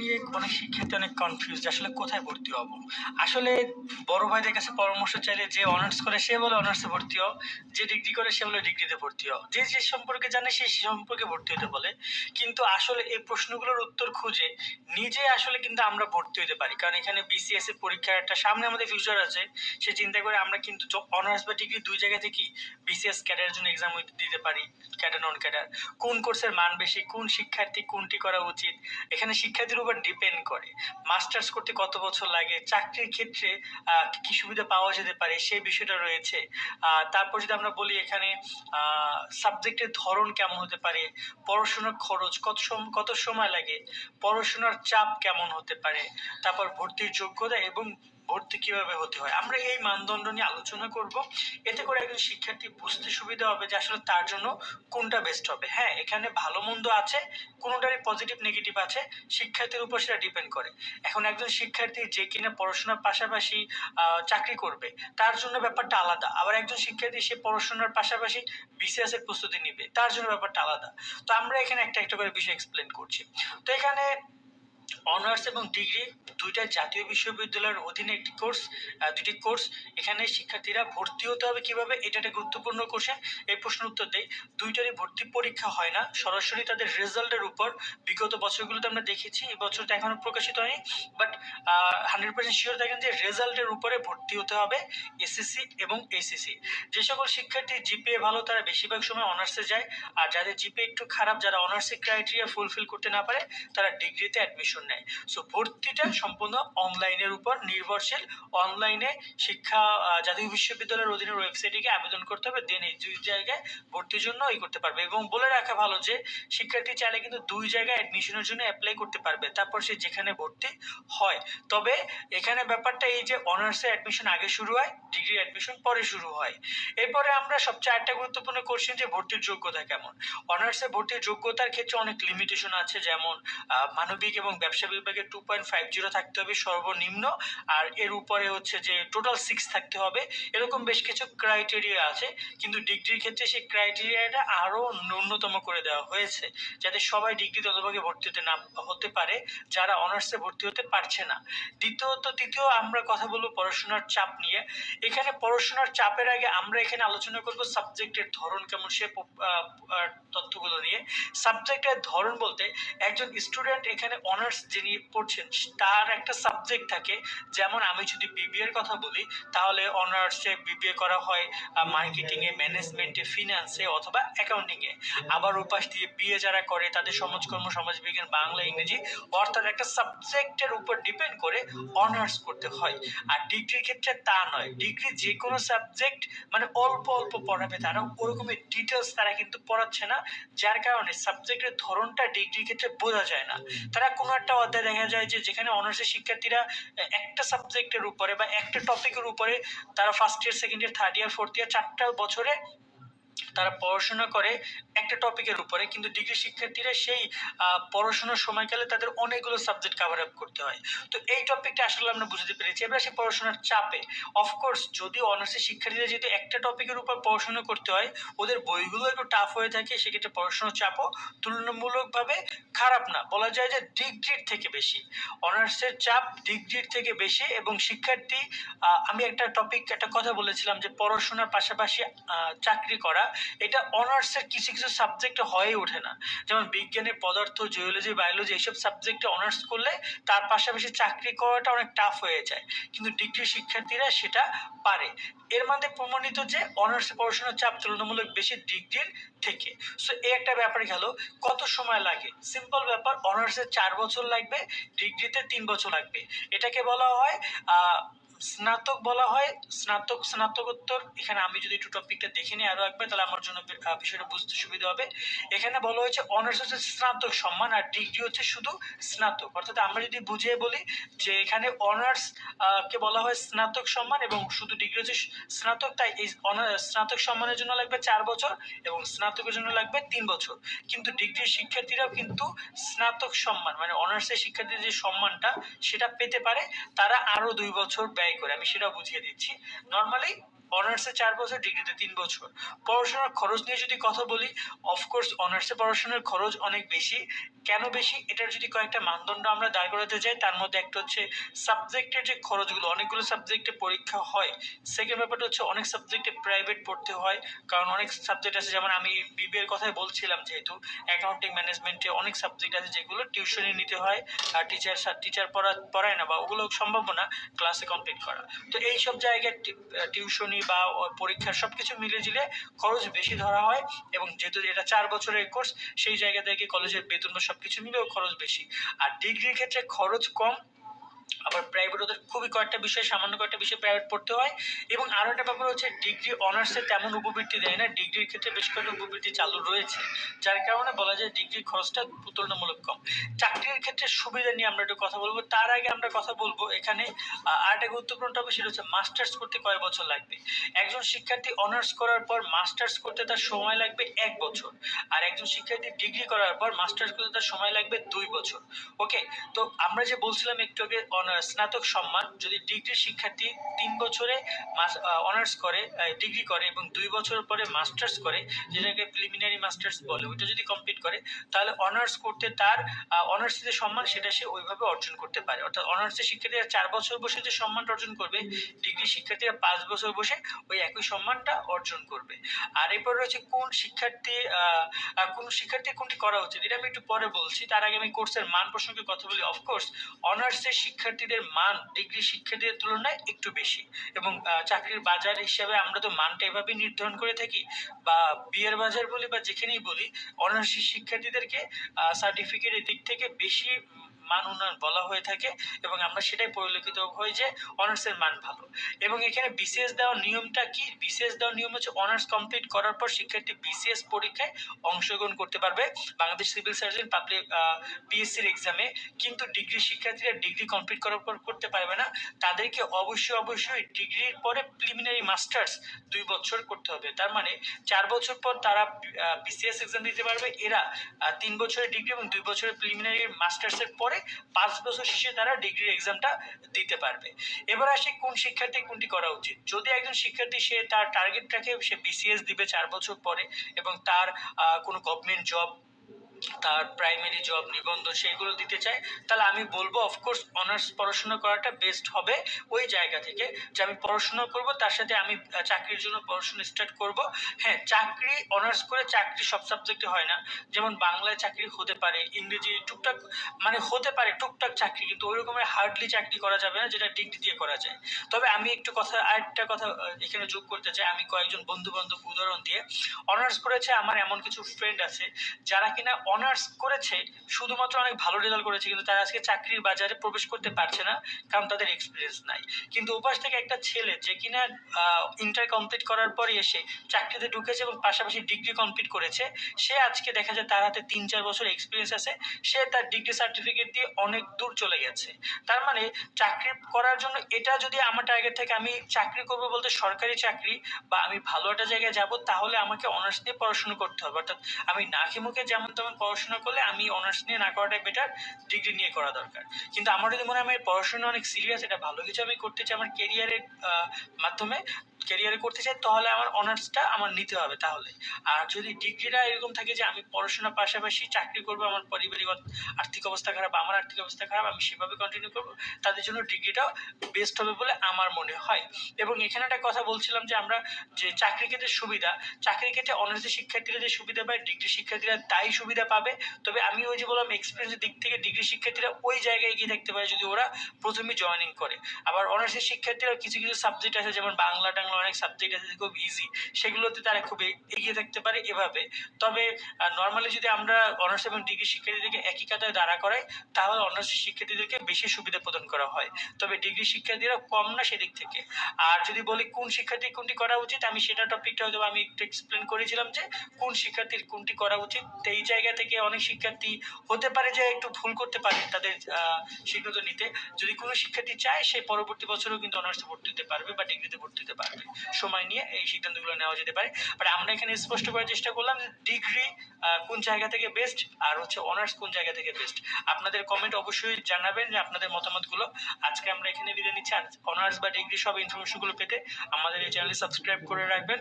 নিয়ে অনেক শিক্ষার্থী অনেক কনফিউজ আসলে কোথায় ভর্তি হব? আসলে বড় ভাইদের কাছে পরামর্শ চাইলে যে অনার্স করে সে বলে অনার্সে ভর্তি হও, যে ডিগ্রি করে সে বলে ডিগ্রিতে ভর্তি হও। যে যে সম্পর্কে জানে সে সম্পর্কে ভর্তি হতে বলে। কিন্তু আসলে এই প্রশ্নগুলোর উত্তর খুঁজে নিজে আসলে কিন্তু আমরা ভর্তি হতে পারি। কারণ এখানে বিসিএস এর পরীক্ষার একটা সামনে আমাদের ফিউচার আছে। সে চিন্তা করে আমরা কিন্তু অনার্স বা ডিগ্রি দুই জায়গা থেকে বিসিএস ক্যাডারের জন্য এক্সাম দিতে পারি ক্যাডার নন ক্যাডার কোন কোর্সের মান বেশি, কোন শিক্ষার্থী কোনটি করা উচিত? এখানে শিক্ষার্থীর উপর ডিপেন্ড করে। মাস্টার্স করতে কত বছর লাগে? চাকরির ক্ষেত্রে কি সুবিধা পাওয়া যেতে পারে? সেই বিষয়টা রয়েছে। তারপর যদি আমরা বলি এখানে সাবজেক্টের ধরন কেমন হতে পারে? পড়াশোনার খরচ কত কত সময় লাগে? পড়াশোনার চাপ কেমন হতে পারে? তারপর ভর্তির যোগ্যতা এবং ভর্তি কীভাবে হতে হয়? আমরা এই মানদণ্ড নিয়ে আলোচনা করব। এতে করে একজন শিক্ষার্থী বুঝতে সুবিধা হবে যে আসলে তার জন্য কোনটা বেস্ট হবে। হ্যাঁ এখানে ভালো মন্দ আছে, কোনোটারই পজিটিভ নেগেটিভ আছে, শিক্ষার্থীর উপর সেটা ডিপেন্ড করে। এখন একজন শিক্ষার্থী যে কিনা পড়াশোনার পাশাপাশি চাকরি করবে, তার জন্য ব্যাপারটা আলাদা। আবার একজন শিক্ষার্থী সে পড়াশোনার পাশাপাশি বিসিএস এর প্রস্তুতি নিবে, তার জন্য ব্যাপারটা আলাদা। তো আমরা এখানে একটা একটা করে বিষয় এক্সপ্লেন করছি। তো এখানে অনার্স এবং ডিগ্রি দুইটা জাতীয় বিশ্ববিদ্যালয়ের অধীনে একটি কোর্স দুটি কোর্স। এখানে শিক্ষার্থীরা ভর্তি হতে হবে কীভাবে? এটা একটা গুরুত্বপূর্ণ কোশ্চেন এই প্রশ্নের উত্তর দেই। দুইটারই ভর্তি পরীক্ষা হয় না। সরাসরি তাদের রেজাল্টের উপর বিগত বছরগুলোতে আমরা দেখেছি। এই বছরটা এখনও প্রকাশিত হয়নি। বাট হান্ড্রেড পার্সেন্ট শিওর থাকেন যে রেজাল্টের উপরে ভর্তি হতে হবে এসএসসি এবং এসএসসি যে সকল শিক্ষার্থী জিপিএ ভালো, তারা বেশিরভাগ সময় অনার্সে যায়। আর যাদের জিপিএ একটু খারাপ, যারা অনার্সের ক্রাইটেরিয়া ফুলফিল করতে না পারে, তারা ডিগ্রিতে অ্যাডমিশন নেয়। সো ভর্তিটা সম্পূর্ণ অনলাইনের উপর নির্ভরশীল। অনলাইনে শিক্ষা জাতীয় বিশ্ববিদ্যালয়ের অধীনের ওয়েবসাইটে গিয়ে আবেদন করতে হবে দেন এই দুই জায়গায় ভর্তির জন্য ই করতে পারবে। এবং বলে রাখা ভালো যে, শিক্ষার্থী চাইলে কিন্তু দুই জায়গায় অ্যাডমিশনের জন্য অ্যাপ্লাই করতে পারবে, তারপর সে যেখানে ভর্তি হয়। তবে এখানে ব্যাপারটা এই যে অনার্সে অ্যাডমিশন আগে শুরু হয় ডিগ্রি অ্যাডমিশন পরে শুরু হয়। এরপরে আমরা সবচেয়ে আরেকটা গুরুত্বপূর্ণ কোশ্চেন যে, ভর্তির যোগ্যতা কেমন? অনার্সে ভর্তির যোগ্যতার ক্ষেত্রে অনেক লিমিটেশন আছে, যেমন মানবিক এবং ব্যবসা বিভাগে টু পয়েন্ট ফাইভ জিরো থাকতে হবে সর্বনিম্ন। আর এর উপরে হচ্ছে যে টোটাল সিক্স থাকতে হবে। এরকম বেশ কিছু ক্রাইটেরিয়া আছে, কিন্তু ডিগ্রির ক্ষেত্রে সেই ক্রাইটেরিয়াটা আরও ন্যূনতম করে দেওয়া হয়েছে, যাতে সবাই ডিগ্রি ততভাগে ভর্তি হতে না হতে পারে, যারা অনার্সে ভর্তি হতে পারছে না। দ্বিতীয়ত, তৃতীয় আমরা কথা বলব পড়াশোনার চাপ নিয়ে। এখানে পড়াশোনার চাপের আগে আমরা এখানে আলোচনা করব সাবজেক্টের ধরন কেমন, সে তথ্যগুলো নিয়ে। সাবজেক্টের ধরন বলতে একজন স্টুডেন্ট এখানে অনার্স যিনি পড়ছেন, তার একটা সাবজেক্ট থাকে। যেমন আমি যদি বিবিএ এর কথা বলি, তাহলে অনার্সে বিবিএ করা হয় মার্কেটিং এ ম্যানেজমেন্টে ফিনান্সে অথবা অ্যাকাউন্টিং এ। আবার ওপাশ দিয়ে বিএ যারা করে, তাদের সমাজকর্ম সমাজবিজ্ঞান বাংলা, ইংরেজি, অর্থাৎ একটা সাবজেক্টের উপর ডিপেন্ড করে অনার্স করতে হয়। আর ডিগ্রির ক্ষেত্রে তা নয়। ডিগ্রি যে কোনো সাবজেক্ট মানে অল্প অল্প পড়াবে তারা, ওরকমের ডিটেলস তারা কিন্তু পড়াচ্ছে না, যার কারণে সাবজেক্টের ধরনটা ডিগ্রির ক্ষেত্রে বোঝা যায় না। তারা কোনো একটা অধ্যায় দেখা যায় যে যেখানে অনার্সের শিক্ষার্থীরা, একটা সাবজেক্টের উপরে বা একটা টপিকের উপরে তারা first year second year third year fourth year চারটা বছরে তারা পড়াশোনা করে একটা টপিকের উপরে, কিন্তু ডিগ্রি শিক্ষার্থীরা সেই পড়াশোনার সময়কালে তাদের অনেকগুলো সাবজেক্ট কভার আপ করতে হয়। তো এই টপিকটা আসলে আমরা বুঝতে পেরেছি। এবার সেই পড়াশোনার চাপে। অফকোর্স যদি অনার্সের শিক্ষার্থীরা যদি একটা টপিকের উপর পড়াশোনা করতে হয়, ওদের বইগুলো একটু টাফ হয়ে থাকে, সেক্ষেত্রে পড়াশোনার চাপও তুলনামূলকভাবে খারাপ না। বলা যায় যে ডিগ্রির থেকে বেশি। অনার্সের চাপ ডিগ্রির থেকে বেশি এবং শিক্ষার্থী আমি একটা টপিক একটা কথা বলেছিলাম যে পড়াশোনার পাশাপাশি চাকরি করা এটা অনার্সের কিছু কিছু সাবজেক্টে হয়ে ওঠে না। যেমন বিজ্ঞানে পদার্থ জিওলজি বায়োলজি এইসব সাবজেক্টে অনার্স করলে তার পাশাপাশি চাকরি করাটা অনেক টাফ হয়ে যায়। কিন্তু ডিগ্রি শিক্ষার্থীরা সেটা পারে। এর মধ্যে প্রমাণিত যে অনার্সে পড়াশোনার চাপ তুলনামূলক বেশি ডিগ্রির থেকে। সো এই একটা ব্যাপার গেল, কত সময় লাগে? সিম্পল ব্যাপার অনার্সে চার বছর লাগবে, ডিগ্রিতে তিন বছর লাগবে। এটাকে বলা হয় স্নাতক বলা হয়, স্নাতক, স্নাতকোত্তর। এখানে আমি যদি একটু টপিকটা দেখে নিই আরও একবার, তাহলে আমার জন্য বিষয়টা বুঝতে সুবিধা হবে। এখানে বলা হয়েছে অনার্স হচ্ছে স্নাতক সম্মান আর ডিগ্রি হচ্ছে শুধু স্নাতক। অর্থাৎ আমরা যদি বুঝিয়ে বলি যে এখানে অনার্স কে বলা হয় স্নাতক সম্মান এবং শুধু ডিগ্রি হচ্ছে স্নাতক, তাই এই স্নাতক সম্মানের জন্য লাগবে চার বছর এবং স্নাতকের জন্য লাগবে তিন বছর। কিন্তু ডিগ্রির শিক্ষার্থীরাও কিন্তু স্নাতক সম্মান মানে অনার্সের শিক্ষার্থীদের যে সম্মানটা, সেটা পেতে পারে। তারা আরও দুই বছর ব্যয় করে আমি সেটাও বুঝিয়ে দিচ্ছি। নর্মালি অনার্সে চার বছর, ডিগ্রিতে তিন বছর। পড়াশোনার খরচ নিয়ে যদি কথা বলি অফকোর্স অনার্সে পড়াশোনার খরচ অনেক বেশি। কেন বেশি? এটার যদি কয়েকটা মানদণ্ড আমরা দাঁড় করাতে যাই তার মধ্যে একটা হচ্ছে সাবজেক্টের যে খরচগুলো, অনেকগুলো সাবজেক্টে পরীক্ষা হয়। সেকেন্ড ব্যাপারটা হচ্ছে অনেক সাবজেক্টে প্রাইভেট পড়তে হয়, কারণ অনেক সাবজেক্ট আছে, যেমন আমি বিবিএর কথাই বলছিলাম যেহেতু অ্যাকাউন্টিং ম্যানেজমেন্টে অনেক সাবজেক্ট আছে যেগুলো টিউশনি নিতে হয়, আর টিচার টিচার পড়া, পড়ায় না বা ওগুলো সম্ভব না ক্লাসে কমপ্লিট করা। তো এই সব জায়গায় টিউশনি বা পরীক্ষার সব কিছু মিলে জিলে খরচ বেশি ধরা হয় এবং যেহেতু এটা চার বছরের কোর্স সেই জায়গা থেকে কলেজের বেতন বা সব কিছু মিলেও খরচ বেশি। আর ডিগ্রির ক্ষেত্রে খরচ কম আবার প্রাইভেট ওদের খুবই কয়েকটা বিষয়, সামান্য কয়েকটা বিষয় প্রাইভেট পড়তে হয়। এবং আরও একটা ব্যাপার হচ্ছে ডিগ্রি অনার্সে তেমন উপবৃত্তি দেয় না। ডিগ্রির ক্ষেত্রে বেশ কয়েকটা উপবৃত্তি চালু রয়েছে। যার কারণে বলা যায় ডিগ্রির খরচটা তুলনামূলক কম। চাকরির ক্ষেত্রে সুবিধা নিয়ে আমরা একটু কথা বলব। তার আগে আমরা কথা বলব এখানে আর একটা গুরুত্বপূর্ণ টপিক সেটা হচ্ছে মাস্টার্স করতে কয় বছর লাগবে? একজন শিক্ষার্থী অনার্স করার পর মাস্টার্স করতে তার সময় লাগবে এক বছর। আর একজন শিক্ষার্থী ডিগ্রি করার পর মাস্টার্স করতে তার সময় লাগবে দুই বছর। ওকে তো আমরা যে বলছিলাম একটু আগে স্নাতক সম্মান, যদি ডিগ্রি শিক্ষার্থী তিন বছরে অনার্স করে ডিগ্রি করে এবং দুই বছর পরে মাস্টার্স করে, যেটাকে প্রিলিমিনারি মাস্টার্স বলে, ওইটা যদি কমপ্লিট করে, তাহলে অনার্স করতে তার অনার্স যে সম্মান, সেটা সে ওইভাবে অর্জন করতে পারে। অর্থাৎ অনার্সের শিক্ষার্থীরা চার বছর বসে যে সম্মানটা অর্জন করবে, ডিগ্রি শিক্ষার্থীরা পাঁচ বছর বসে ওই একই সম্মানটা অর্জন করবে। আর এরপর রয়েছে কোন শিক্ষার্থী কোন শিক্ষার্থী কোনটি করা উচিত? এটা আমি একটু পরে বলছি। তার আগে আমি কোর্সের মান প্রসঙ্গে কথা বলি। অফকোর্স অনার্সের শিক্ষার্থীদের মান ডিগ্রি শিক্ষার্থীদের তুলনায় একটু বেশি এবং চাকরির বাজার হিসাবে আমরা তো মানটা এভাবেই নির্ধারণ করে থাকি বা বিয়ের বাজার বলি বা যেখানেই বলি অনার্স শিক্ষার্থীদেরকে সার্টিফিকেটের দিক থেকে বেশি মান উন্নয়ন বলা হয়ে থাকে এবং আমরা সেটাই পরিলক্ষিত হই যে অনার্সের মান ভালো। এবং এখানে বিসিএস দেওয়ার নিয়মটা কি? বিসিএস দেওয়ার নিয়ম হচ্ছে অনার্স কমপ্লিট করার পর শিক্ষার্থী বিসিএস পরীক্ষায় অংশগ্রহণ করতে পারবে। বাংলাদেশ সিভিল সার্জন পাবলিক পিএসসির এক্সামে কিন্তু ডিগ্রি শিক্ষার্থীরা ডিগ্রি কমপ্লিট করার পর করতে পারবে না। তাদেরকে অবশ্যই অবশ্যই ডিগ্রির পরে প্রিলিমিনারি মাস্টার্স দুই বছর করতে হবে। তার মানে চার বছর পর তারা বিসিএস এক্সাম দিতে পারবে। এরা তিন বছরের ডিগ্রি এবং দুই বছরের প্রিলিমিনারি মাস্টার্সের পরে করে পাঁচ বছর শেষে তারা ডিগ্রির এক্সামটা দিতে পারবে। এবার আসে কোন শিক্ষার্থী কোনটি করা উচিত। যদি একজন শিক্ষার্থী সে তার টার্গেটটাকে সে বিসিএস দিবে চার বছর পরে এবং তার কোনো গভর্নমেন্ট জব তার প্রাইমারি জব নিবন্ধ সেইগুলো দিতে চায়, তাহলে আমি বলব অফকোর্স অনার্স পড়াশোনা করাটা বেস্ট হবে ওই জায়গা থেকে যে আমি পড়াশোনা করব, তার সাথে আমি চাকরির জন্য পড়াশোনা স্টার্ট করব। হ্যাঁ চাকরি অনার্স করে চাকরি সব সাবজেক্টে হয় না। যেমন বাংলায় চাকরি হতে পারে, ইংরেজি টুকটাক মানে হতে পারে টুকটাক চাকরি, কিন্তু ওই রকমের হার্ডলি চাকরি করা যাবে না যেটা ডিগ্রি দিয়ে করা যায়। তবে আমি একটু কথা, আরেকটা কথা এখানে যোগ করতে চাই, আমি কয়েকজন বন্ধু বান্ধব উদাহরণ দিয়ে। অনার্স করেছে আমার এমন কিছু ফ্রেন্ড আছে, যারা কিনা অনার্স করেছে, শুধুমাত্র অনেক ভালো রেজাল্ট করেছে, কিন্তু তারা আজকে চাকরির বাজারে প্রবেশ করতে পারছে না, কারণ তাদের এক্সপিরিয়েন্স নাই। কিন্তু উপাস থেকে একটা ছেলে যে কিনা ইন্টার কমপ্লিট করার পরে এসে চাকরিতে ঢুকেছে এবং পাশাপাশি ডিগ্রি কমপ্লিট করেছে, সে আজকে দেখা যায় তার হাতে তিন চার বছর এক্সপিরিয়েন্স আছে, সে তার ডিগ্রি সার্টিফিকেট দিয়ে অনেক দূর চলে গেছে। তার মানে চাকরি করার জন্য এটা যদি আমার টার্গেট থেকে আমি চাকরি করব বলতে সরকারি চাকরি বা আমি ভালো একটা জায়গায় যাব, তাহলে আমাকে অনার্স নিয়ে পড়াশোনা করতে হবে। অর্থাৎ আমি নাকি মুখে যেমন তেমন পড়াশোনা করলে আমি অনার্স নিয়ে না করাটাই বেটার ডিগ্রি নিয়ে করা দরকার। কিন্তু আমার যদি মনে হয় আমি পড়াশোনা অনেক সিরিয়াস এটা ভালো কিছু আমি করতে চাই আমার কেরিয়ারের মাধ্যমে ক্যারিয়ারে করতে চাই, তাহলে আমার অনার্সটা আমার নিতে হবে তাহলে। আর যদি ডিগ্রিটা এরকম থাকে যে আমি পড়াশোনার পাশাপাশি চাকরি করব, আমার পারিবারিক আর্থিক অবস্থা খারাপ, আমার আর্থিক অবস্থা খারাপ, আমি সেভাবে কন্টিনিউ করব, তাদের জন্য ডিগ্রিটা বেস্ট হবে বলে আমার মনে হয়। এবং এখানে একটা কথা বলছিলাম যে আমরা যে চাকরি ক্ষেত্রে সুবিধা, চাকরি ক্ষেত্রে অনার্সের শিক্ষার্থীরা যে সুবিধা পায় ডিগ্রি শিক্ষার্থীরা তাই সুবিধা পাবে। তবে আমি ওই যে বললাম এক্সপিরিয়েন্সের দিক থেকে ডিগ্রি শিক্ষার্থীরা ওই জায়গায় গিয়ে থাকতে পারে যদি ওরা প্রথমে জয়েনিং করে। আবার অনার্সের শিক্ষার্থীরা কিছু কিছু সাবজেক্ট আছে, যেমন বাংলা টাংলা অনেক সাবজেক্ট আছে খুব ইজি সেগুলোতে তারা খুব এগিয়ে থাকতে পারে এভাবে। তবে নর্মালি যদি আমরা অনার্স এবং ডিগ্রি শিক্ষার্থীদেরকে একই কাতায় দাঁড়া করাই, তাহলে অনার্স শিক্ষার্থীদেরকে বেশি সুবিধা প্রদান করা হয়। তবে ডিগ্রি শিক্ষার্থীরা কম না সেদিক থেকে। আর যদি বলি কোন শিক্ষার্থী কোনটি করা উচিত, আমি সেটা টপিকটা হয়তো আমি একটু এক্সপ্লেন করেছিলাম যে, কোন শিক্ষার্থীর কোনটি করা উচিত। এই জায়গা থেকে অনেক শিক্ষার্থী হতে পারে যে একটু ভুল করতে পারে তাদের সিদ্ধান্ত নিতে। যদি কোনো শিক্ষার্থী চায়, সে পরবর্তী বছরেও কিন্তু অনার্সে ভর্তি হতে পারবে বা ডিগ্রিতে ভর্তি হতে পারবে। সময় নিয়ে এই সিদ্ধান্তগুলো নেওয়া যেতে পারে। বাট আমরা এখানে স্পষ্ট করার চেষ্টা করলাম যে ডিগ্রি কোন জায়গা থেকে বেস্ট আর হচ্ছে অনার্স কোন জায়গা থেকে বেস্ট আপনাদের কমেন্ট অবশ্যই জানাবেন যে আপনাদের মতামতগুলো। আজকে আমরা এখানে বিদায় নিচ্ছি। অনার্স বা ডিগ্রি সব ইনফরমেশনগুলো পেতে আমাদের এই চ্যানেল সাবস্ক্রাইব করে রাখবেন।